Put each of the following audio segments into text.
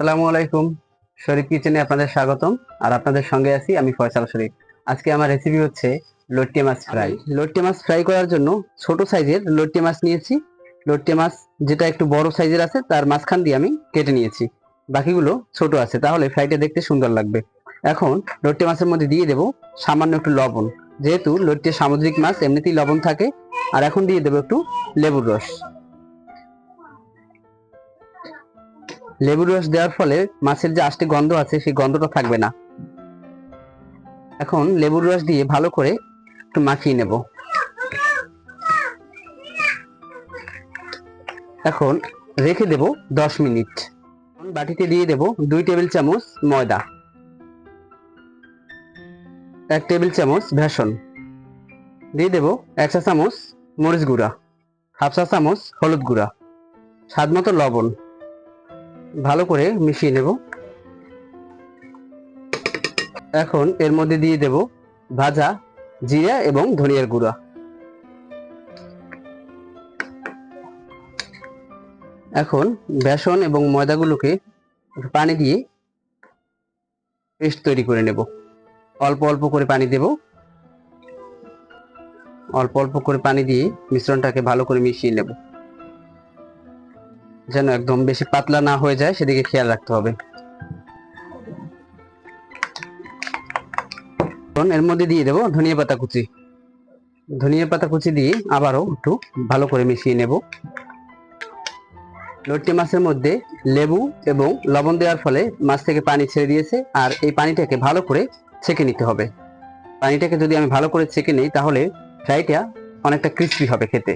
আসসালামু আলাইকুম। শরীফ কিচেনে আপনাদের স্বাগতম। আর আপনাদের সঙ্গে আছি আমি ফয়সাল শরীফ। আজকে আমার রেসিপি হচ্ছে লট্টি মাছ ফ্রাই লট্টি মাছ ফ্রাই করার জন্য ছোট সাইজের লট্টি মাছ নিয়েছি। লট্টি মাছ যেটা একটু বড় সাইজের আছে, তার মাঝখান দিয়ে আমি কেটে নিয়েছি। বাকিগুলো ছোট আছে, তাহলে ফ্রাইটা দেখতে সুন্দর লাগবে। এখন লট্টি মাছের মধ্যে দিয়ে দেব সামান্য একটু লবণ। যেহেতু লট্টি সামুদ্রিক মাছ, এমনিতেই লবণ থাকে। আর এখন দিয়ে দেবো একটু লেবুর রস। লেবুর রস দেওয়ার ফলে মাছের যে আষ্টে গন্ধ আছে, সেই গন্ধটা থাকবে না। এখন লেবুর রস দিয়ে ভালো করে একটু মাখিয়ে নেব। এখন রেখে দেব দশ মিনিট। বাটিতে দিয়ে দেব দুই টেবিল চামচ ময়দা। এক টেবিল চামচ ভেষন দিয়ে দেব এক চা চামচ মরিচ গুঁড়া। হাফ চা চামচ হলুদ গুঁড়া। স্বাদ মতো লবণ। ভালো করে মিশিয়ে নেব। এখন এর মধ্যে দিয়ে দেব ভাজা জিরা এবং ধনিয়ার গুঁড়া। এখন বেসন এবং ময়দাগুলোকে পানি দিয়ে পেস্ট তৈরি করে নেব। অল্প অল্প করে পানি দেব। অল্প অল্প করে পানি দিয়ে মিশ্রণটাকে ভালো করে মিশিয়ে নেব। যেন একদম বেশি পাতলা না হয়ে যায়, সেদিকে খেয়াল রাখতে হবে। এর মধ্যে দিয়ে দেবো ধনিয়া পাতা কুচি। ধনিয়া পাতা কুচি দিয়ে আবারও একটু ভালো করে মিশিয়ে নেব। লট্টি মাছের মধ্যে লেবু এবং লবণ দেওয়ার ফলে মাছ থেকে পানি ছেড়ে দিয়েছে, আর এই পানিটাকে ভালো করে ছেঁকে নিতে হবে। পানিটাকে যদি আমি ভালো করে ছেঁকে নিই, তাহলে ফ্রাইটা অনেকটা ক্রিস্পি হবে খেতে।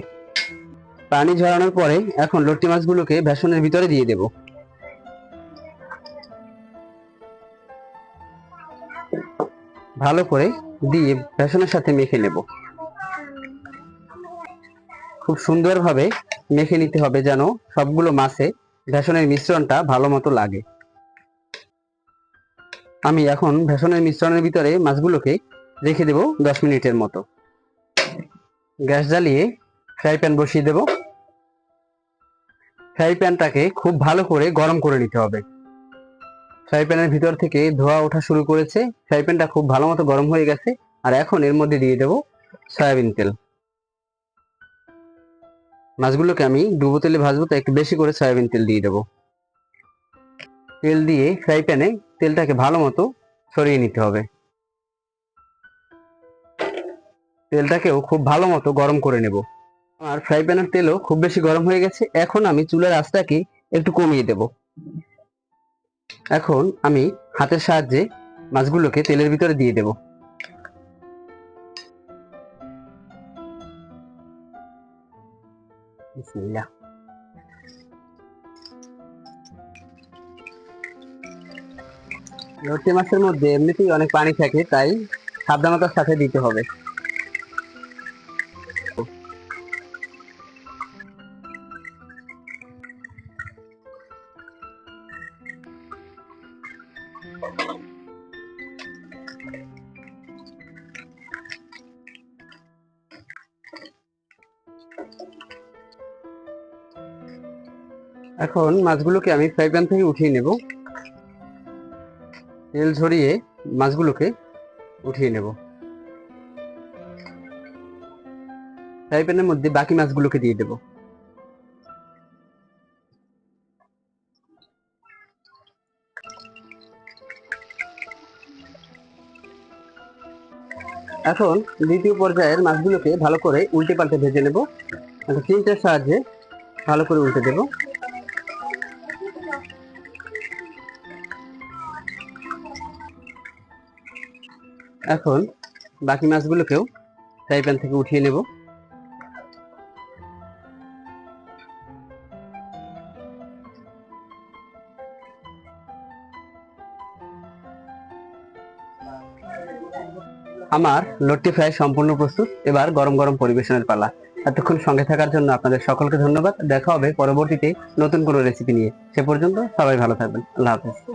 পানি ঝরানোর পরে এখন লট্টি মাছগুলোকে বেসনের ভিতরে দিয়ে দেব। ভালো করে দিয়ে বেসনের সাথে মেখে নেব। খুব সুন্দরভাবে মেখে নিতে হবে যেন সবগুলো মাছে বেসনের মিশ্রণটা ভালো মতো লাগে। আমি এখন বেসনের মিশ্রণের ভিতরে মাছগুলোকে রেখে দেব দশ মিনিটের মতো। গ্যাস জ্বালিয়ে ফ্রাই প্যান বসিয়ে দেব। ফ্রাই প্যানটাকে খুব ভালো করে গরম করে নিতে হবে। ফ্রাই প্যানের ভিতর থেকে ধোয়া ওঠা শুরু করেছে। ফ্রাই প্যানটা খুব ভালো মতো গরম হয়ে গেছে। আর এখন এর মধ্যে দিয়ে দেব সয়াবিন তেল। মাছগুলোকে আমি ডুবো তেলে ভাজবো তাই একটু বেশি করে সয়াবিন তেল দিয়ে দেব। তেল দিয়ে ফ্রাই প্যানে তেলটাকে ভালো মতো সরিয়ে নিতে হবে। তেলটাকেও খুব ভালো মতো গরম করে নেব। আর ফ্রাই প্যানের তেলও খুব বেশি গরম হয়ে গেছে। এখন আমি চুলার আঁচটাকে একটু কমিয়ে দেব। এখন আমি হাতের সাহায্যে মাছগুলোকে তেলের ভিতরে দিয়ে দেব। মাছের মধ্যে এমনিতেই অনেক পানি থাকে, তাই সাবধানতার সাথে দিতে হবে। এখন মাছগুলোকে আমি ফ্রাই প্যান থেকে উঠিয়ে নেব। তেল ঝরিয়ে মাছগুলোকে উঠিয়ে নেব। ফ্রাই প্যানের মধ্যে বাকি মাছগুলোকে দিয়ে দেব। এখন দ্বিতীয় পর্যায়ের মাছগুলোকে ভালো করে উল্টে পাল্টে ভেজে নেব। একটা চিমটার সাহায্যে ভালো করে উল্টে দেবো। এখন বাকি মাছগুলোকেও ফ্রাই প্যান থেকে উঠিয়ে নেব। আমার লট্টি ফ্রাই সম্পূর্ণ প্রস্তুত। এবার গরম গরম পরিবেশনের পালা। এতক্ষণ সঙ্গে থাকার জন্য আপনাদের সকলকে ধন্যবাদ। দেখা হবে পরবর্তীতে নতুন কোনো রেসিপি নিয়ে। সে পর্যন্ত সবাই ভালো থাকবেন। আল্লাহ হাফেজ।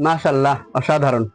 মাশাল্লাহ অসাধারণ।